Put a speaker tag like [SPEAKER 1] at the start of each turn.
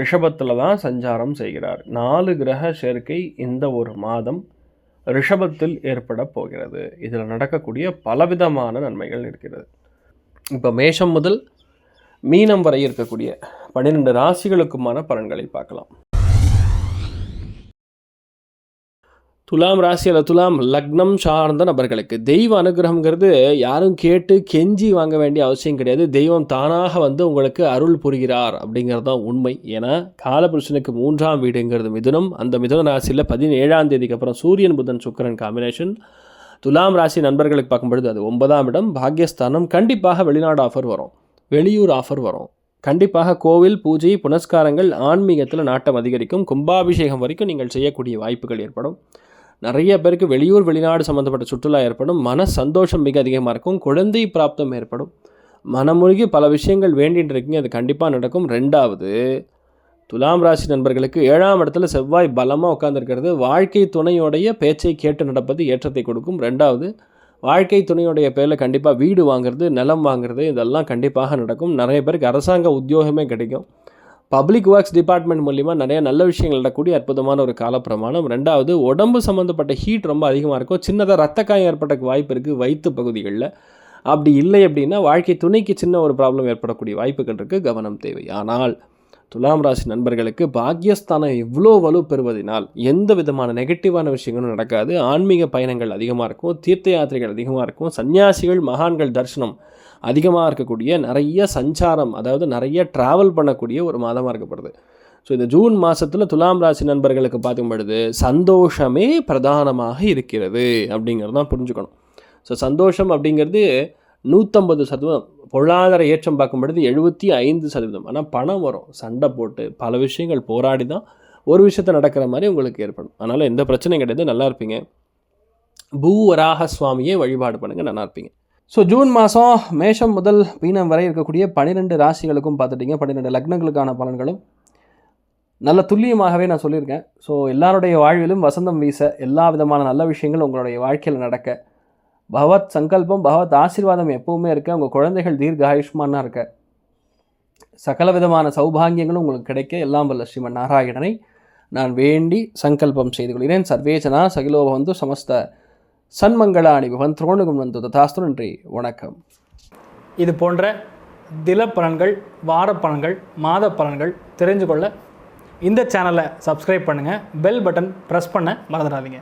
[SPEAKER 1] ரிஷபத்தில் தான் சஞ்சாரம் செய்கிறார். நாலு கிரக சேர்க்கை இந்த ஒரு மாதம் ரிஷபத்தில் ஏற்பட போகிறது. இதில் நடக்கக்கூடிய பலவிதமான நன்மைகள் இருக்கிறது. இப்போ மேஷம் முதல் மீனம் வரை இருக்கக்கூடிய பன்னிரெண்டு ராசிகளுக்குமான பலன்களை பார்க்கலாம். துலாம் ராசி அல்ல துலாம் லக்னம் சார்ந்த நபர்களுக்கு தெய்வ அனுகிரகங்கிறது யாரும் கேட்டு கெஞ்சி வாங்க வேண்டிய அவசியம் கிடையாது. தெய்வம் தானாக வந்து உங்களுக்கு அருள் புரிகிறார் அப்படிங்கிறது தான் உண்மை. ஏன்னா காலபுருஷனுக்கு மூன்றாம் வீடுங்கிறது மிதுனம். அந்த மிதுன ராசியில் பதினேழாம் தேதிக்கு அப்புறம் சூரியன் புதன் சுக்கிரன் காம்பினேஷன் துலாம் ராசி நண்பர்களுக்கு பார்க்கும்பொழுது அது ஒன்பதாம் இடம். பாக்யஸ்தானம் கண்டிப்பாக வெளிநாடு ஆஃபர் வரும். வெளியூர் ஆஃபர் வரும். கண்டிப்பாக கோவில் பூஜை புனஸ்காரங்கள் ஆன்மீகத்தில் நாட்டம் அதிகரிக்கும். கும்பாபிஷேகம் வரைக்கும் நீங்கள் செய்யக்கூடிய வாய்ப்புகள் ஏற்படும். நிறைய பேருக்கு வெளியூர் வெளிநாடு சம்மந்தப்பட்ட சுற்றுலா ஏற்படும். மன சந்தோஷம் மிக அதிகமாக இருக்கும். குழந்தை பிராப்தம் ஏற்படும். மனமுழுகி பல விஷயங்கள் வேண்டிகிட்டு இருக்கீங்க. அது கண்டிப்பாக நடக்கும். ரெண்டாவது துலாம் ராசி நண்பர்களுக்கு ஏழாம் இடத்துல செவ்வாய் பலமாக உட்காந்துருக்கிறது வாழ்க்கை துணையோடைய பேச்சை கேட்டு நடப்பது ஏற்றத்தை கொடுக்கும். ரெண்டாவது வாழ்க்கை துணையுடைய பேரில் கண்டிப்பாக வீடு வாங்குறது நிலம் வாங்குறது இதெல்லாம் கண்டிப்பாக நடக்கும். நிறைய பேருக்கு அரசாங்க உத்தியோகமே கிடைக்கும். பப்ளிக் ஒர்க்ஸ் டிபார்ட்மெண்ட் மூலிமா நிறைய நல்ல விஷயங்கள் நடக்கக்கூடிய அற்புதமான ஒரு காலப்பிரமாணம். ரெண்டாவது உடம்பு சம்மந்தப்பட்ட ஹீட் ரொம்ப அதிகமாக இருக்கும். சின்னதாக ரத்த காயம் ஏற்பட்ட வாய்ப்பு இருக்குது வயிற்று பகுதிகளில். அப்படி இல்லை அப்படின்னா வாழ்க்கை துணைக்கு சின்ன ஒரு ப்ராப்ளம் ஏற்படக்கூடிய வாய்ப்புகள் இருக்குது கவனம் தேவை. ஆனால் துலாம் ராசி நண்பர்களுக்கு பாக்யஸ்தானம் இவ்வளோ வலு பெறுவதனால் எந்த விதமான நெகட்டிவான விஷயங்களும் நடக்காது. ஆன்மீக பயணங்கள் அதிகமாக இருக்கும். தீர்த்த யாத்திரைகள் அதிகமாக இருக்கும். சன்னியாசிகள் மகான்கள் தரிசனம் அதிகமாக இருக்கக்கூடிய நிறைய சஞ்சாரம் அதாவது நிறைய ட்ராவல் பண்ணக்கூடிய ஒரு மாதமாக இருக்கப்படுது. ஸோ இந்த ஜூன் மாதத்தில் துலாம் ராசி நண்பர்களுக்கு பார்க்கும் பொழுது சந்தோஷமே பிரதானமாக இருக்கிறது அப்படிங்கிறது தான் புரிஞ்சுக்கணும். ஸோ சந்தோஷம் அப்படிங்கிறது நூற்றம்பது சதவீதம் பொருளாதார ஏற்றம் பார்க்கும் பொழுது எழுபத்தி ஐந்து சதவீதம். ஆனால் பணம் வரும் சண்டை போட்டு பல விஷயங்கள் போராடி தான் ஒரு விஷயத்தை நடக்கிற மாதிரி உங்களுக்கு ஏற்படும். அதனால் எந்த பிரச்சனையும் கிடையாது நல்லா இருப்பீங்க. பூவராக சுவாமியே வழிபாடு பண்ணுங்கள் நல்லா இருப்பீங்க. ஸோ ஜூன் மாதம் மேஷம் முதல் மீனம் வரை இருக்கக்கூடிய பன்னிரெண்டு ராசிகளுக்கும் பார்த்துட்டிங்க. பன்னிரெண்டு லக்னங்களுக்கான பலன்களும் நல்ல துல்லியமாகவே நான் சொல்லியிருக்கேன். ஸோ எல்லாருடைய வாழ்விலும் வசந்தம் வீச எல்லா விதமான நல்ல விஷயங்களும் உங்களுடைய வாழ்க்கையில் நடக்க பகவத் சங்கல்பம் பகவத் ஆசீர்வாதம் எப்பவுமே இருக்க உங்கள் குழந்தைகள் தீர்காயுஷ்மானாக இருக்க சகல விதமான சௌபாகியங்களும் உங்களுக்கு கிடைக்க. எல்லாம் வல்ல ஸ்ரீமன் நாராயணனை நான் வேண்டி சங்கல்பம் செய்து கொள்கிறேன். சர்வேஜனா சகிலோப வந்து சமஸ்த சன்மங்களாணி பவன் துரோணுகம் வந்து ததாஸ்து நன்றி. வணக்கம்.
[SPEAKER 2] இது போன்ற தில பலன்கள் வார பலன்கள் மாத பலன்கள் தெரிஞ்சு கொள்ள இந்த சேனலை சப்ஸ்கிரைப் பண்ணுங்கள் பெல் பட்டன் ப்ரெஸ் பண்ண மறந்துடாதீங்க.